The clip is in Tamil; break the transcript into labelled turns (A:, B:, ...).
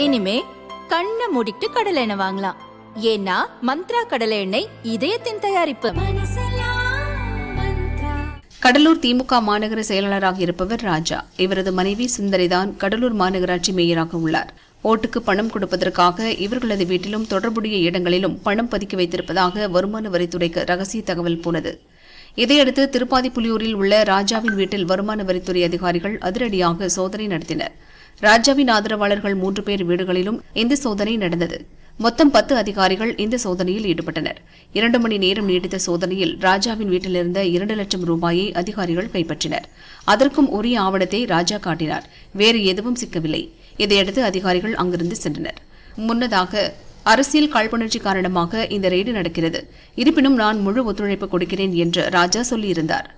A: இனிமே கண்ண மூடிட்டு கடலை எண்ணெய் வாங்கலாம். ஏன்னா மந்த்ரா கடலை எண்ணெய் இதயத்தின் தயாரிப்பு.
B: கடலூர் திமுக மாநகர செயலாளராக இருப்பவர் ராஜா. இவரது மனைவி சுந்தரிதான் கடலூர் மாநகராட்சி மேயராக உள்ளார். ஓட்டுக்கு பணம் கொடுப்பதற்காக இவர்களது வீட்டிலும் தொடர்புடைய இடங்களிலும் பணம் பதுக்கி வைத்திருப்பதாக வருமான வரித்துறைக்கு ரகசிய தகவல் போனது. இதையடுத்து திருப்பாதிப்புலியூரில் உள்ள ராஜாவின் வீட்டில் வருமான வரித்துறை அதிகாரிகள் அதிரடியாக சோதனை நடத்தினர். ராஜாவின் ஆதரவாளர்கள் மூன்று பேர் வீடுகளிலும் இந்த சோதனை நடந்தது. மொத்தம் பத்து அதிகாரிகள் இந்த சோதனையில் ஈடுபட்டனர். இரண்டு மணி நேரம் நீடித்த சோதனையில் ராஜாவின் வீட்டிலிருந்த இரண்டு லட்சம் ரூபாயை அதிகாரிகள் கைப்பற்றினர். அதற்கும் உரிய ஆவணத்தை ராஜா காட்டினார். வேறு எதுவும் சிக்கவில்லை. இதையடுத்து அதிகாரிகள் அங்கிருந்து சென்றனர். முன்னதாக அரசியல் காழ்ப்புணர்ச்சி காரணமாக இந்த ரெய்டு நடக்கிறது. இருப்பினும் நான் முழு ஒத்துழைப்பு கொடுக்கிறேன் என்று ராஜா சொல்லியிருந்தார்.